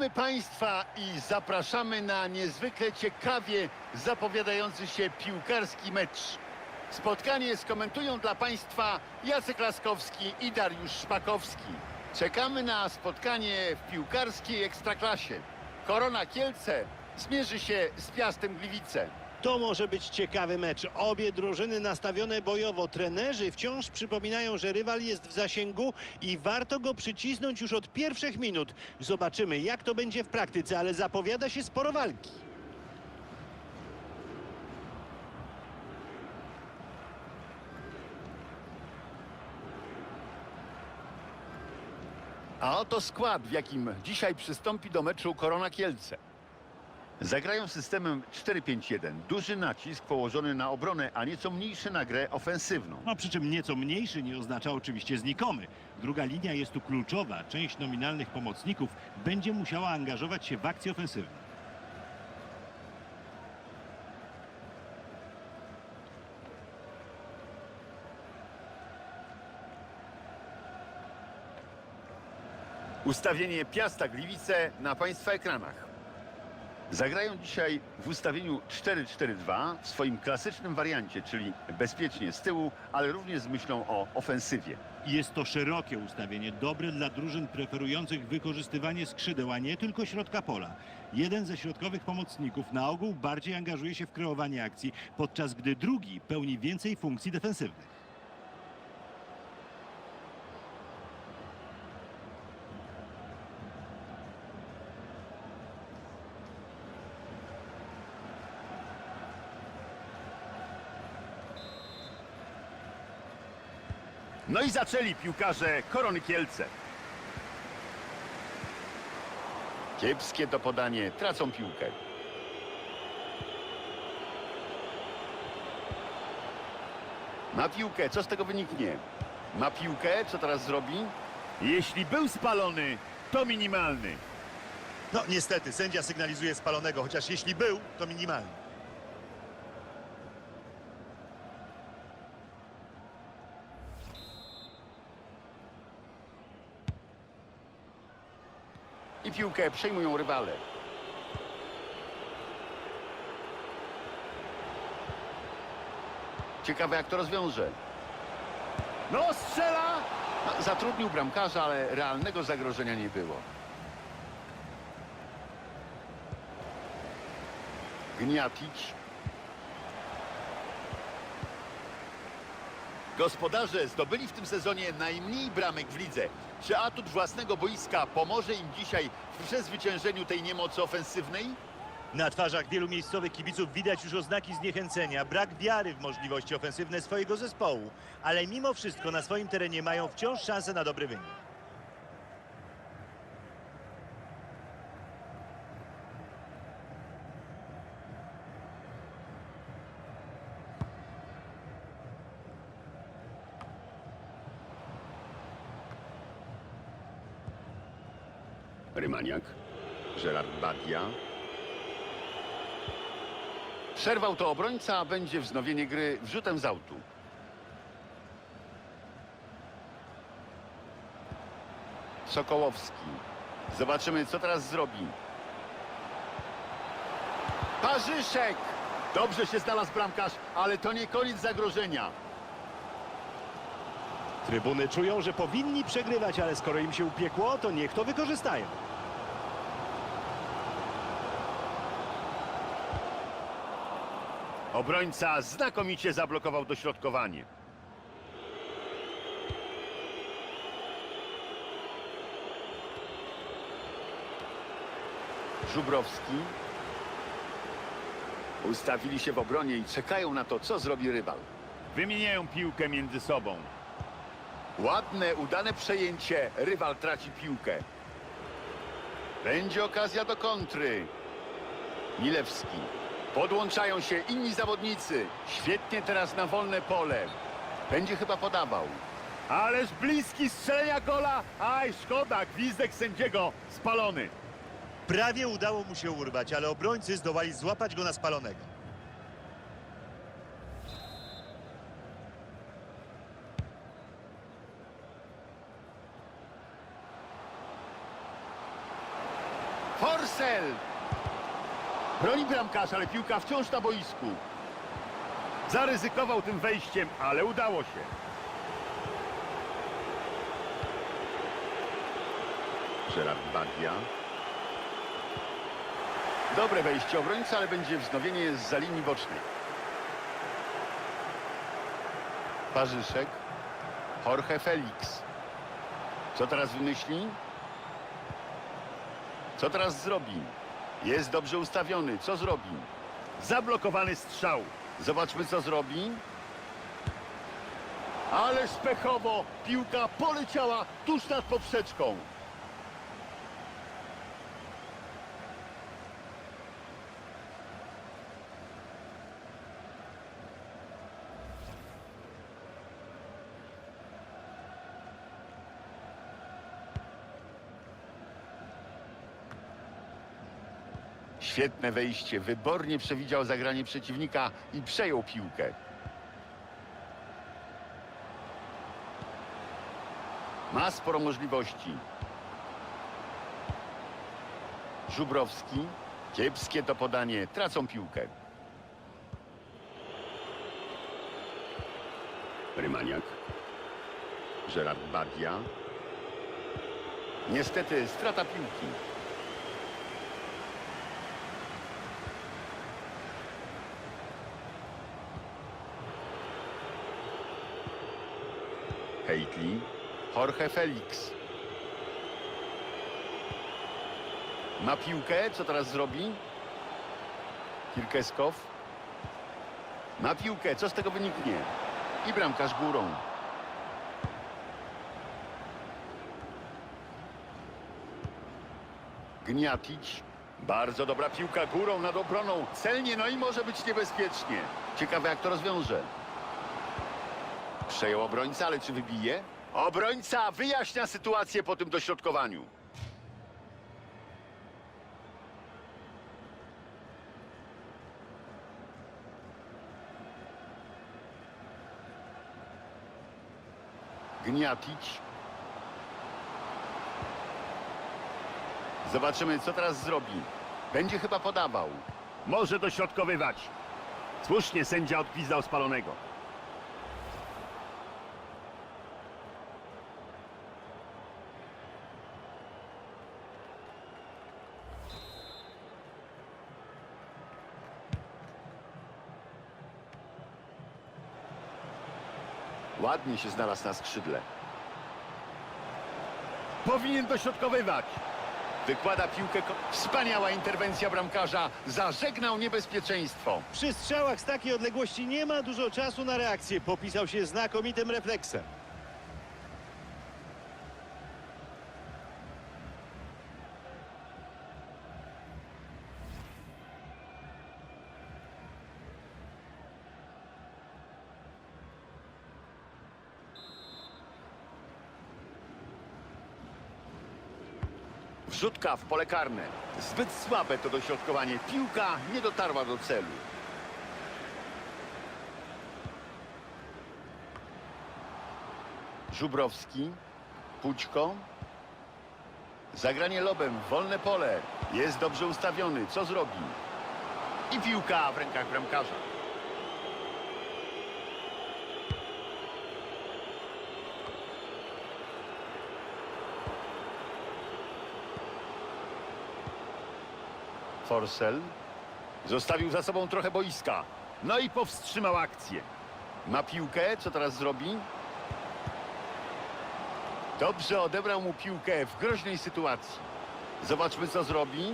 Witamy Państwa i zapraszamy na niezwykle ciekawie zapowiadający się piłkarski mecz. Spotkanie skomentują dla Państwa Jacek Laskowski i Dariusz Szpakowski. Czekamy na spotkanie w piłkarskiej ekstraklasie. Korona Kielce zmierzy się z Piastem Gliwice. To może być ciekawy mecz. Obie drużyny nastawione bojowo. Trenerzy wciąż przypominają, że rywal jest w zasięgu i warto go przycisnąć już od pierwszych minut. Zobaczymy, jak to będzie w praktyce, ale zapowiada się sporo walki. A oto skład, w jakim dzisiaj przystąpi do meczu Korona Kielce. Zagrają systemem 4-5-1. Duży nacisk położony na obronę, a nieco mniejszy na grę ofensywną. No przy czym nieco mniejszy nie oznacza oczywiście znikomy. Druga linia jest tu kluczowa. Część nominalnych pomocników będzie musiała angażować się w akcję ofensywną. Ustawienie Piasta Gliwice na Państwa ekranach. Zagrają dzisiaj w ustawieniu 4-4-2 w swoim klasycznym wariancie, czyli bezpiecznie z tyłu, ale również z myślą o ofensywie. Jest to szerokie ustawienie, dobre dla drużyn preferujących wykorzystywanie skrzydeł, a nie tylko środka pola. Jeden ze środkowych pomocników na ogół bardziej angażuje się w kreowanie akcji, podczas gdy drugi pełni więcej funkcji defensywnych. No i zaczęli piłkarze Korony Kielce. Kiepskie to podanie, tracą piłkę. Ma piłkę, co z tego wyniknie? Ma piłkę, co teraz zrobi? Jeśli był spalony, to minimalny. No niestety, sędzia sygnalizuje spalonego, chociaż jeśli był, to minimalny. I piłkę przejmują rywale. Ciekawe jak to rozwiąże. No strzela! No, zatrudnił bramkarza, ale realnego zagrożenia nie było. Gniatić. Gospodarze zdobyli w tym sezonie najmniej bramek w lidze. Czy atut własnego boiska pomoże im dzisiaj w przezwyciężeniu tej niemocy ofensywnej? Na twarzach wielu miejscowych kibiców widać już oznaki zniechęcenia, brak wiary w możliwości ofensywne swojego zespołu, ale mimo wszystko na swoim terenie mają wciąż szansę na dobry wynik. Rymaniak, Gerard Badia. Przerwał to obrońca, a będzie wznowienie gry wrzutem z autu. Sokołowski. Zobaczymy, co teraz zrobi. Parzyszek! Dobrze się znalazł bramkarz, ale to nie koniec zagrożenia. Trybuny czują, że powinni przegrywać, ale skoro im się upiekło, to niech to wykorzystają. Obrońca znakomicie zablokował dośrodkowanie. Żubrowski. Ustawili się w obronie i czekają na to, co zrobi rywal. Wymieniają piłkę między sobą. Ładne, udane przejęcie. Rywal traci piłkę. Będzie okazja do kontry. Milewski. Podłączają się inni zawodnicy. Świetnie teraz na wolne pole. Będzie chyba podawał. Ależ bliski strzelenia gola. Aj, szkoda. Gwizdek sędziego spalony. Prawie udało mu się urwać, ale obrońcy zdołali złapać go na spalonego. Forsell! Broni bramkarz, ale piłka wciąż na boisku. Zaryzykował tym wejściem, ale udało się. Gerard Badia. Dobre wejście obrońca, ale będzie wznowienie z za linii bocznej. Parzyszek. Jorge Felix. Co teraz wymyśli? Co teraz zrobi? Jest dobrze ustawiony. Co zrobi? Zablokowany strzał. Zobaczmy, co zrobi. Ależ pechowo. Piłka poleciała tuż nad poprzeczką. Świetne wejście. Wybornie przewidział zagranie przeciwnika i przejął piłkę. Ma sporo możliwości. Żubrowski. Kiepskie to podanie. Tracą piłkę. Rymaniak. Gerard Badia. Niestety strata piłki. Heitley. Jorge Felix. Ma piłkę, co teraz zrobi? Kirkeskow. Ma piłkę, co z tego wyniknie? I bramkarz górą. Gniatić. Bardzo dobra piłka górą nad obroną. Celnie, no i może być niebezpiecznie. Ciekawe jak to rozwiąże. Przejął obrońca, ale czy wybije? Obrońca wyjaśnia sytuację po tym dośrodkowaniu. Gniatić. Zobaczymy, co teraz zrobi. Będzie chyba podawał. Może dośrodkowywać. Słusznie sędzia odgwizdał spalonego. Ładnie się znalazł na skrzydle. Powinien dośrodkowywać. Wykłada piłkę. Wspaniała interwencja bramkarza. Zażegnał niebezpieczeństwo. Przy strzałach z takiej odległości nie ma dużo czasu na reakcję. Popisał się znakomitym refleksem. Wrzutka w pole karne. Zbyt słabe to dośrodkowanie. Piłka nie dotarła do celu. Żubrowski. Pućko. Zagranie lobem. Wolne pole. Jest dobrze ustawiony. Co zrobi? I piłka w rękach bramkarza. Forsell. Zostawił za sobą trochę boiska. No i powstrzymał akcję. Ma piłkę, co teraz zrobi? Dobrze odebrał mu piłkę w groźnej sytuacji. Zobaczmy, co zrobi.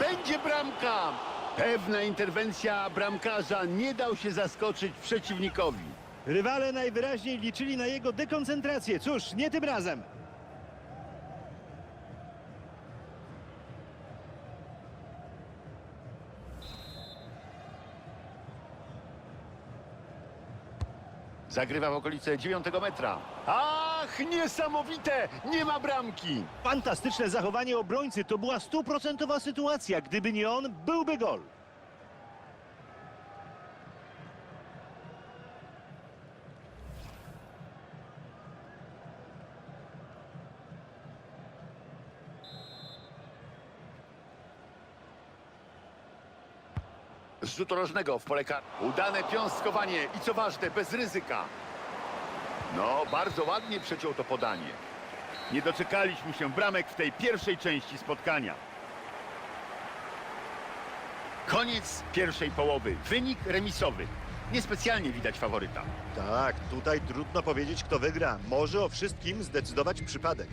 Będzie bramka! Pewna interwencja bramkarza nie dał się zaskoczyć przeciwnikowi. Rywale najwyraźniej liczyli na jego dekoncentrację. Cóż, nie tym razem. Zagrywa w okolice 9 metra. Ach, niesamowite! Nie ma bramki! Fantastyczne zachowanie obrońcy. To była stuprocentowa sytuacja. Gdyby nie on, byłby gol. Z rożnego w pole kar. Udane piąstkowanie i co ważne, bez ryzyka. No, bardzo ładnie przeciął to podanie. Nie doczekaliśmy się bramek w tej pierwszej części spotkania. Koniec pierwszej połowy. Wynik remisowy. Niespecjalnie widać faworyta. Tak, tutaj trudno powiedzieć, kto wygra. Może o wszystkim zdecydować przypadek.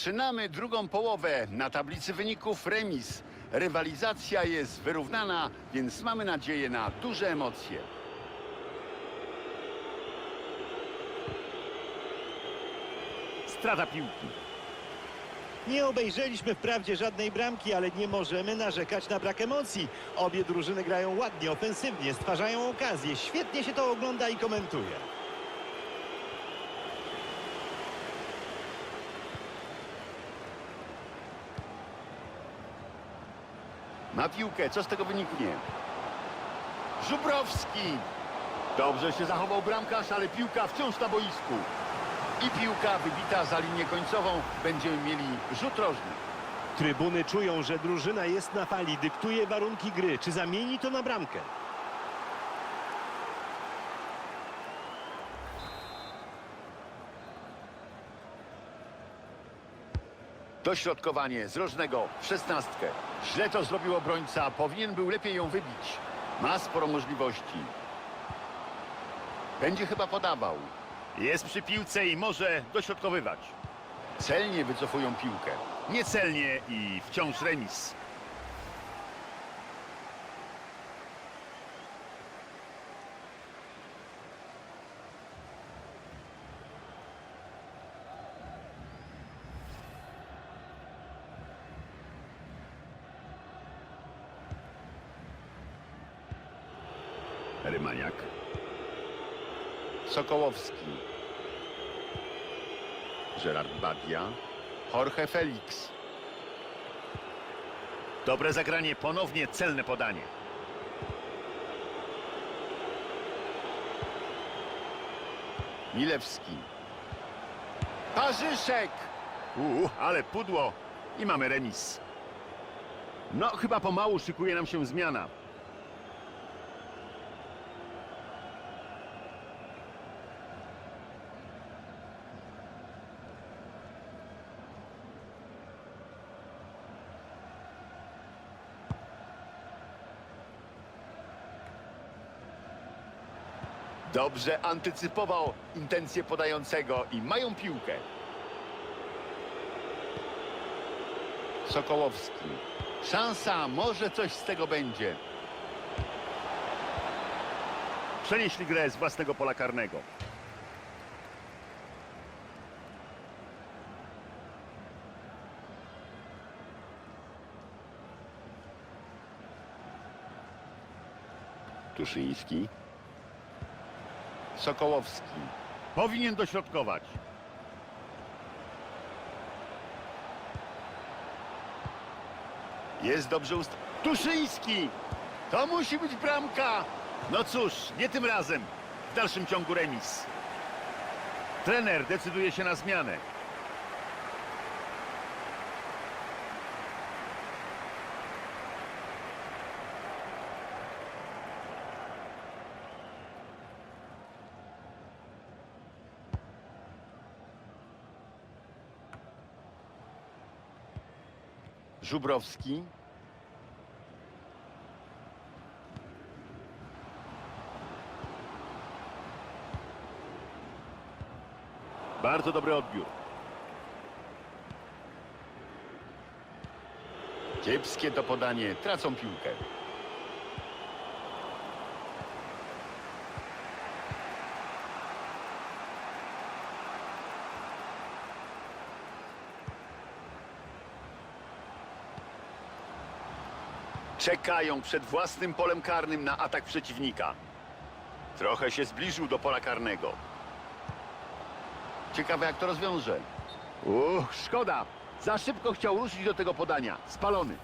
Zaczynamy drugą połowę. Na tablicy wyników remis. Rywalizacja jest wyrównana, więc mamy nadzieję na duże emocje. Strata piłki. Nie obejrzeliśmy wprawdzie żadnej bramki, ale nie możemy narzekać na brak emocji. Obie drużyny grają ładnie, ofensywnie, stwarzają okazje. Świetnie się to ogląda i komentuje. Ma piłkę, co z tego wyniknie? Żubrowski. Dobrze się zachował bramkarz, ale piłka wciąż na boisku. I piłka wybita za linię końcową. Będziemy mieli rzut rożny. Trybuny czują, że drużyna jest na fali, dyktuje warunki gry. Czy zamieni to na bramkę? Dośrodkowanie z rożnego w szesnastkę. Źle to zrobił obrońca. Powinien był lepiej ją wybić. Ma sporo możliwości. Będzie chyba podawał. Jest przy piłce i może dośrodkowywać. Celnie wycofują piłkę. Niecelnie i wciąż remis. Rymaniak. Sokołowski. Gerard Badia. Jorge Felix. Dobre zagranie, ponownie celne podanie. Milewski. Parzyszek. Uuu, ale pudło. I mamy remis. No, chyba pomału szykuje nam się zmiana. Dobrze antycypował intencje podającego i mają piłkę. Sokołowski. Szansa, może coś z tego będzie. Przenieśli grę z własnego pola karnego. Tuszyński. Sokołowski. Powinien dośrodkować. Jest dobrze ust... Tuszyński! To musi być bramka! No cóż, nie tym razem. W dalszym ciągu remis. Trener decyduje się na zmianę. Żubrowski. Bardzo dobry odbiór. Kiepskie to podanie. Tracą piłkę. Czekają przed własnym polem karnym na atak przeciwnika. Trochę się zbliżył do pola karnego. Ciekawe jak to rozwiąże. Uch, szkoda. Za szybko chciał ruszyć do tego podania. Spalony.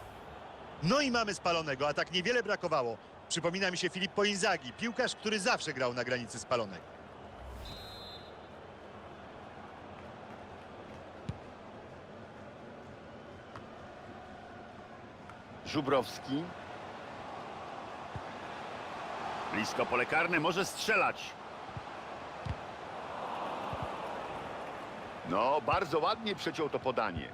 No i mamy spalonego, a tak niewiele brakowało. Przypomina mi się Filippo Inzaghi, piłkarz, który zawsze grał na granicy spalonej. Żubrowski. Blisko pole karne, może strzelać. No, bardzo ładnie przeciął to podanie.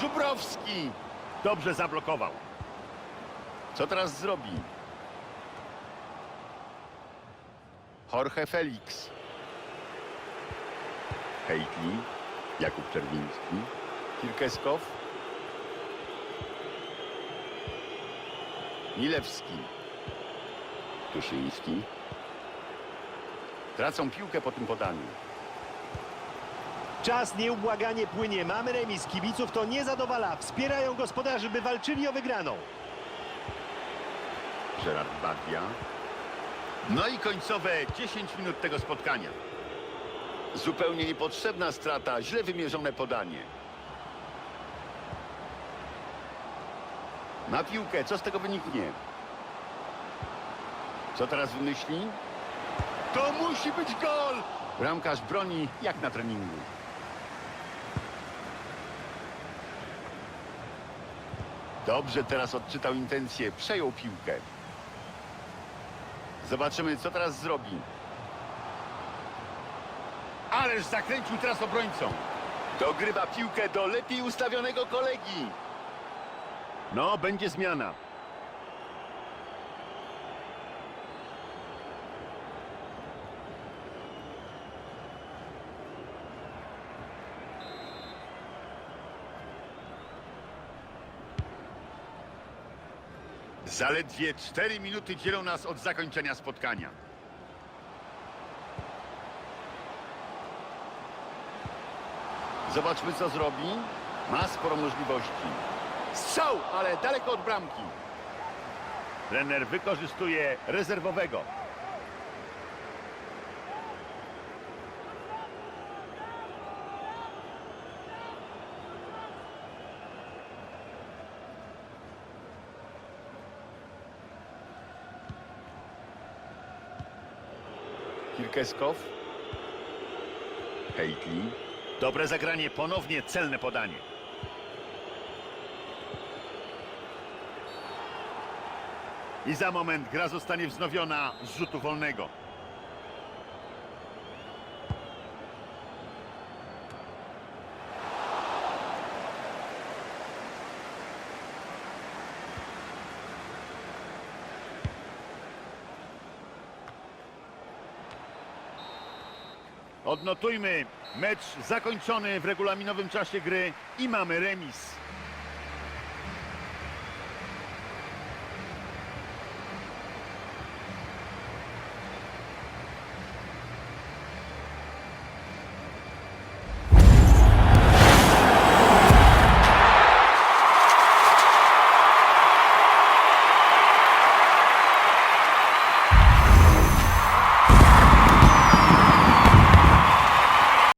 Żubrowski. Dobrze zablokował. Co teraz zrobi? Jorge Felix. Hejtli. Jakub Czerwiński. Kirkeskow. Milewski. Tuszyński. Tracą piłkę po tym podaniu. Czas nieubłaganie płynie. Mamy remis. Kibiców to nie zadowala. Wspierają gospodarzy, by walczyli o wygraną. Gerard Badia. No i końcowe 10 minut tego spotkania. Zupełnie niepotrzebna strata, źle wymierzone podanie. Na piłkę, co z tego wyniknie? Co teraz wymyśli? To musi być gol! Bramkarz broni jak na treningu. Dobrze teraz odczytał intencje, przejął piłkę. Zobaczymy, co teraz zrobi. Ależ zakręcił teraz obrońcą. Dogrywa piłkę do lepiej ustawionego kolegi. No, będzie zmiana. Zaledwie 4 minuty dzielą nas od zakończenia spotkania. Zobaczmy, co zrobi. Ma sporo możliwości. Strzał, ale daleko od bramki. Trener wykorzystuje rezerwowego. Kirkeskow. Hejtli. Dobre zagranie, ponownie celne podanie. I za moment gra zostanie wznowiona z rzutu wolnego. Odnotujmy mecz zakończony w regulaminowym czasie gry i mamy remis.